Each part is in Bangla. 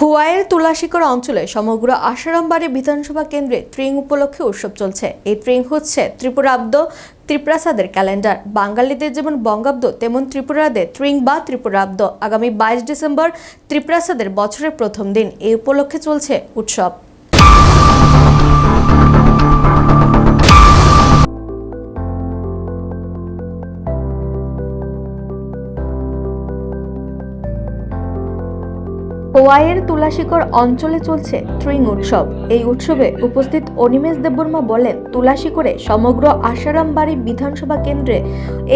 খোয়াইয়ের তুলাশিকর অঞ্চলে সমগ্র আশারামবাড়ি বিধানসভা কেন্দ্রে ত্রিং উপলক্ষে উৎসব চলছে। এই ত্রিং হচ্ছে ত্রিপুরাব্দ ত্রিপ্রাসাদের ক্যালেন্ডার। বাঙালিদের যেমন বঙ্গাব্দ, তেমন ত্রিপুরাদের ত্রিং বা ত্রিপুরাব্দ। আগামী বাইশ ডিসেম্বর ত্রিপ্রাসাদের বছরের প্রথম দিন। এই উপলক্ষে চলছে উৎসব। কোয়াইয়ের তুলাশিকর অঞ্চলে চলছে ত্রিং উৎসব। এই উৎসবে উপস্থিত অনিমেষ দেববর্মা বলেন তুলাশিকরে সমগ্র আশারামবাড়ি বিধানসভা কেন্দ্রে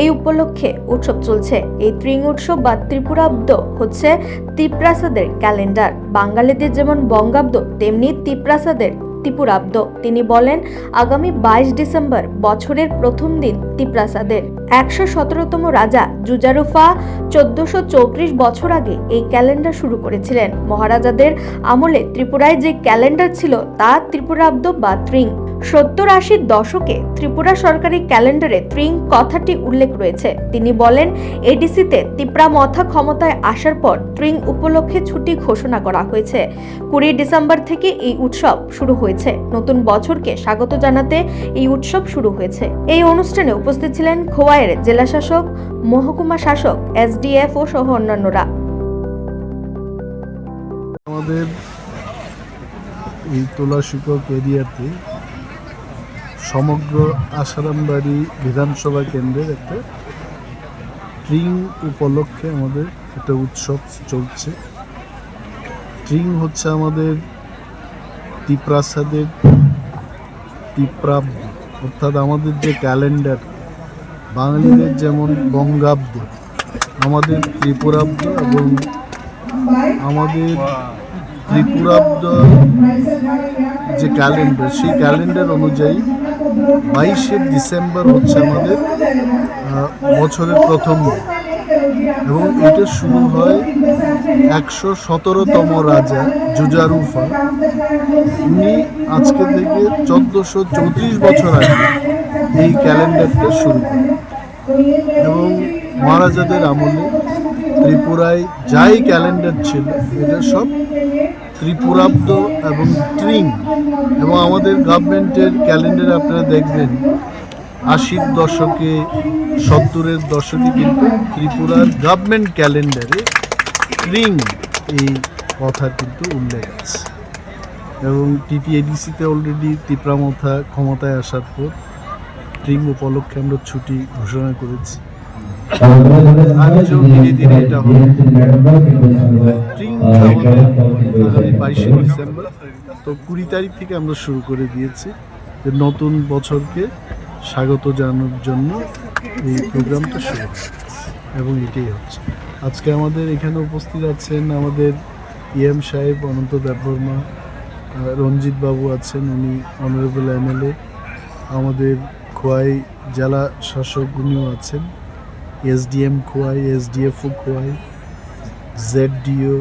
এই উপলক্ষে উৎসব চলছে। এই ত্রিং উৎসব বা ত্রিপুরাব্দ হচ্ছে তিপ্রাসাদের ক্যালেন্ডার। বাঙালিদের যেমন বঙ্গাব্দ, তেমনি তিপ্রাসাদের ত্রিপুরাব্দ। তিনি বলেন, আগামী বাইশ ডিসেম্বর বছরের প্রথম দিন ত্রিপ্রাসাদের। একশো সতেরোতম রাজা জুজারুফা চোদ্দশো চৌত্রিশ বছর আগে এই ক্যালেন্ডার শুরু করেছিলেন। মহারাজাদের আমলে ত্রিপুরায় যে ক্যালেন্ডার ছিল, তা ত্রিপুরাব্দ বা ত্রিং। সত্তর আশির দশকে ত্রিপুরা সরকারি ক্যালেন্ডারে ত্রিং কথাটি উল্লেখ রয়েছে। তিনি বলেন, এডিসিতে তিপ্রা মথা ক্ষমতায় আসার পর ত্রিং উপলক্ষে ছুটি ঘোষণা করা হয়েছে। কুড়ি ডিসেম্বর থেকে এই উৎসব শুরু হয়েছে। নতুন বছরকে স্বাগত জানাতে এই উৎসব শুরু হয়েছে। এই অনুষ্ঠানে উপস্থিত ছিলেন খোয়াইয়ের জেলা শাসক মহকুমা শাসক, এসডিএফ ও সহ অন্যান্যরা। আমাদের এই তোলাশিকক এরিয়াতে সমগ্র আসারামবাড়ি বিধানসভা কেন্দ্রের একটা ট্রিং উপলক্ষে আমাদের একটা উৎসব চলছে। ট্রিং হচ্ছে আমাদের ত্রিপ্রাসাদের ত্রিপ্রাব্দ অর্থাৎ আমাদের যে ক্যালেন্ডার বাঙালিদের যেমন বঙ্গাব্দ আমাদের ত্রিপুরাব্দ এবং আমাদের ত্রিপুরাব্দ যে ক্যালেন্ডার সেই ক্যালেন্ডার অনুযায়ী বাইশে ডিসেম্বর হচ্ছে আমাদের বছরের প্রথম এবং এটা শুরু হয় একশো সতেরোতম রাজা জুজারুফা উনি আজকে থেকে চোদ্দোশো চৌত্রিশ বছর আগে এই ক্যালেন্ডারটা শুরু করেন। এবং মহারাজাদের আমলে ত্রিপুরায় যাই ক্যালেন্ডার ছিল, এটা সব ত্রিপুরাব্দ এবং ট্রিং এবং আমাদের গভর্নমেন্টের ক্যালেন্ডার আপনারা দেখবেন, আশির দশকে, সত্তরের দশকে কিন্তু ত্রিপুরার গভর্নমেন্ট ক্যালেন্ডারে ট্রিং এই কথা কিন্তু উল্লেখ আছে। এবং টিটিএডিসিতে অলরেডি ত্রিপ্রামথা ক্ষমতায় আসার পর ট্রিং উপলক্ষে আমরা ছুটি ঘোষণা করেছি। আজও ধীরে ধীরে এটা হবে বাইশে ডিসেম্বর। তো কুড়ি তারিখ থেকে আমরা শুরু করে দিয়েছি যে নতুন বছরকে স্বাগত জানানোর জন্য এই প্রোগ্রামটা শুরু। এবং এটাই হচ্ছে। আজকে আমাদের এখানে উপস্থিত আছেন আমাদের ইএম সাহেব অনন্ত দেববর্মা রঞ্জিত বাবু আছেন উনি অনারেবল এমএলএ আমাদের খোয়াই জেলা শাসক উনিও আছেন। SDM Khowai SDFO Khowai জেডডিও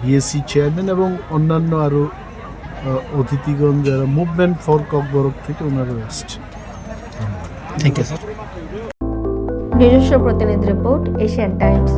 BSC chairman এবং অন্যান্য আরও অতিথিগণ যারা মুভমেন্ট ফর ককবরক থেকে ওনারা আসছে থ্যাংক ইউ স্যার নিজস্ব প্রতিনিধি রিপোর্ট এশিয়ান টাইমস।